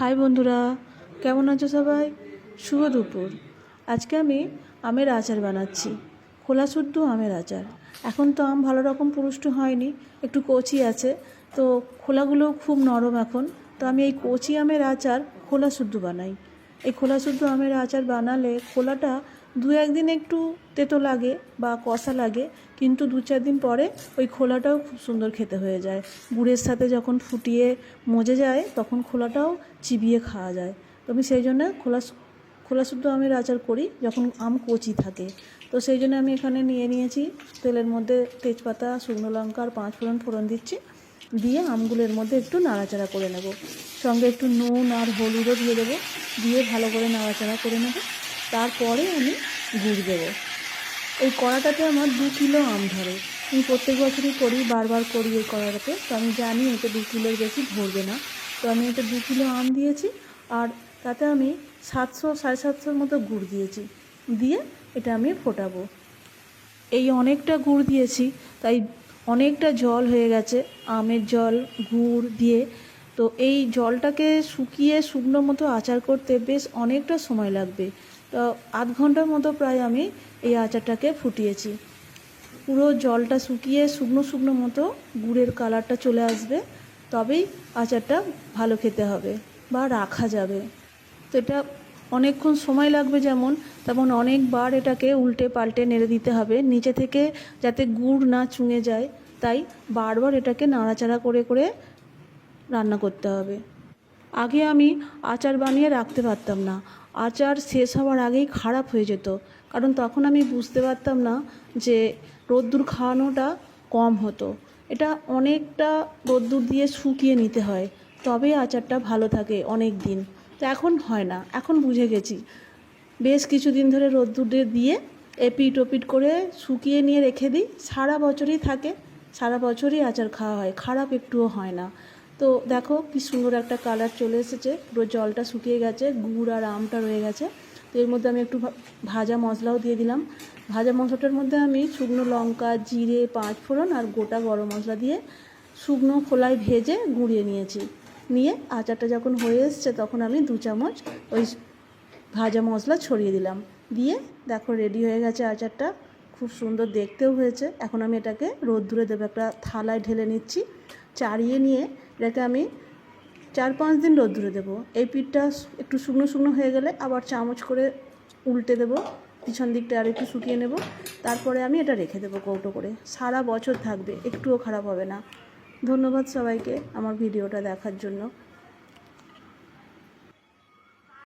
High বন্ধুরা, কেমন আছো সবাই? শুভ দুপুর। আজকে আমি আমের আচার বানাচ্ছি, খোলা শুদ্ধ আমের আচার। এখন তো আম ভালো রকম পুরুষ্ট হয়নি, একটু কচি আছে, তো খোলাগুলো খুব নরম এখন। তো আমি এই কচি আমের আচার খোলা শুদ্ধ বানাই। এই খোলা শুদ্ধ আমের আচার বানালে খোলাটা দু একদিন একটু তেতো লাগে বা কষা লাগে, কিন্তু দু চার দিন পরে ওই খোলাটাও খুব সুন্দর খেতে হয়ে যায়। গুড়ের সাথে যখন ফুটিয়ে মজে যায়, তখন খোলাটাও চিবিয়ে খাওয়া যায়। তো আমি সেই জন্য খোলা খোলা শুদ্ধ আমের আচার করি যখন আম কচি থাকে। তো সেই জন্য আমি এখানে নিয়ে নিয়েছি তেলের মধ্যে তেজপাতা, শুকনো লঙ্কা আর পাঁচ ফোড়ন ফোড়ন দিচ্ছি। দিয়ে আমগুলোর মধ্যে একটু নাড়াচাড়া করে নেব। সঙ্গে একটু নুন আর হলুদও দিয়ে দেবো। দিয়ে ভালো করে নাড়াচাড়া করে নেব। তারপরে আমি গুড় দেবো। এই কড়াটাতে আমার দু কিলো আম ধরে। আমি প্রত্যেক বছরই করি, বারবার করি এই কড়াটাতে। তো আমি জানি এতে দু কিলোর বেশি ধরবে না। তো আমি এটা দু কিলো আম দিয়েছি আর তাতে আমি সাতশো, সাড়ে সাতশোর মতো গুড় দিয়েছি। দিয়ে এটা আমি ফোটাবো। এই অনেকটা গুড় দিয়েছি, তাই অনেকটা জল হয়ে গেছে আমের জল, গুড় দিয়ে। তো এই জলটাকে শুকিয়ে শুকনো মতো আচার করতে বেশ অনেকটা সময় লাগবে। তো আধ ঘণ্টার মতো প্রায় আমি এই আচারটাকে ফুটিয়েছি। পুরো জলটা শুকিয়ে শুকনো শুকনো মতো গুড়ের কালারটা চলে আসবে, তবেই আচারটা ভালো খেতে হবে বা রাখা যাবে। তো এটা অনেকক্ষণ সময় লাগবে যেমন, তেমন অনেকবার এটাকে উল্টে পাল্টে নেড়ে দিতে হবে। নিচে থেকে যাতে গুড় না চুঙে যায়, তাই বারবার এটাকে নাড়াচাড়া করে করে রান্না করতে হবে। আগে আমি আচার বানিয়ে রাখতে পারতাম না। আচার শেষ হওয়ার আগেই খারাপ হয়ে যেত। কারণ তখন আমি বুঝতে পারতাম না যে রোদ্দুর খাওয়ানোটা কম হতো। এটা অনেকটা রোদ্দুর দিয়ে শুকিয়ে নিতে হয়। তবেই আচারটা ভালো থাকে অনেক দিন তো এখন হয় না। এখন বুঝে গেছি। বেশ কিছুদিন ধরে রোদ্দুরে দিয়ে এপিট ওপিট করে শুকিয়ে নিয়ে রেখে দিই। সারা বছরই থাকে। সারা বছরই আচার খাওয়া হয়। খারাপ একটুও হয় না। তো দেখো কি সুন্দর একটা কালার চলে এসেছে। পুরো জলটা শুকিয়ে গেছে, গুড় আর আমটা রয়ে গেছে। তো এর মধ্যে আমি একটু ভাজা মশলাও দিয়ে দিলাম। ভাজা মশলাটার মধ্যে আমি শুকনো লঙ্কা, জিরে, পাঁচ ফোড়ন আর গোটা গরম মশলা দিয়ে শুকনো খোলায় ভেজে গুঁড়িয়ে নিয়েছি। নিয়ে আচারটা যখন হয়ে এসছে তখন আমি দু চামচ ওই ভাজা মশলা ছড়িয়ে দিলাম। দিয়ে দেখো রেডি হয়ে গেছে আচারটা। খুব সুন্দর দেখতেও হয়েছে। এখন আমি এটাকে রোদ্দুরে দেবো, একটা থালায় ঢেলে নিচ্ছি। চাড়িয়ে নিয়ে এটাকে আমি চার পাঁচ দিন রোদ্দুরে দেবো। এই পিঠটা একটু শুকনো শুকনো হয়ে গেলে আবার চামচ করে উল্টে দেবো, পিছন দিকটা আর একটু শুকিয়ে নেব। তারপরে আমি এটা রেখে দেবো কৌটো করে। সারা বছর থাকবে, একটুও খারাপ হবে না। ধন্যবাদ সবাইকে আমার ভিডিওটা দেখার জন্য।